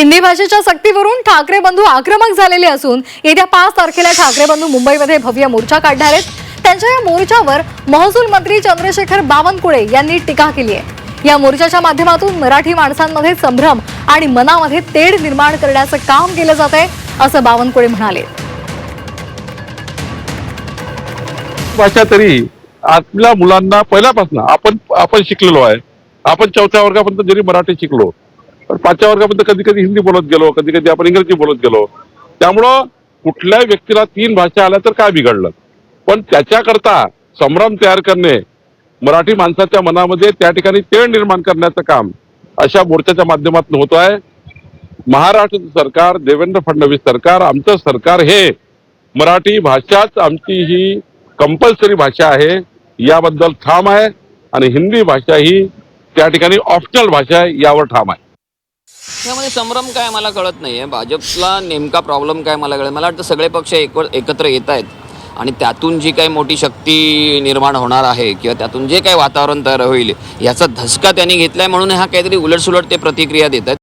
हिंदी भाषेच्या सक्तीवरून ठाकरे बंधू आक्रमक झालेले असून येत्या पाच तारखेला ठाकरे बंधू मुंबईमध्ये भव्य मोर्चा काढणार आहेत. त्यांच्या या मोर्चावर महसूल मंत्री चंद्रशेखर बावनकुळे यांनी टीका केली आहे. या मोर्चाच्या माध्यमातून मराठी माणसांमध्ये संभ्रम आणि मनामध्ये तेढ निर्माण करण्याचं काम केलं जात आहे असं बावनकुळे म्हणाले. भाषा तरी आपल्या मुलांना पहिल्यापासून आपण आपण शिकलेलो आहे. आपण चौथ्या वर्गापर्यंत जरी मराठी शिकलो पाचव्या वर्गापर्यंत कधी कधी हिंदी बोलत गेलो कधी कधी आपण इंग्रजी बोलत गेलो. त्यामुळं कुठल्याही व्यक्तीला तीन भाषा आल्या तर काय बिघडलं? पण त्याच्याकरता संभ्रम तयार करणे मराठी माणसाच्या मनामध्ये त्या ठिकाणी तेण निर्माण करण्याचं काम अशा मोर्चाच्या माध्यमातून होत आहे. महाराष्ट्र सरकार देवेंद्र फडणवीस सरकार आमचं सरकार हे मराठी भाषाच आमची ही कंपल्सरी भाषा आहे. याबद्दल ठाम आहे आणि हिंदी भाषा ही त्या ठिकाणी ऑप्शनल भाषा आहे यावर ठाम आहे. यामध्ये संभ्रम काय मला कळत नाही आहे भाजपला नेमका प्रॉब्लेम काय मला कळत मला वाटतं सगळे पक्ष एक एकत्र येत आहेत. आणि त्यातून जी काही मोठी शक्ती निर्माण होणार आहे किंवा त्यातून जे काही वातावरण तयार होईल याचा धसका त्यांनी आहे म्हणून हा काहीतरी उलटसुलट ते प्रतिक्रिया देत आहेत.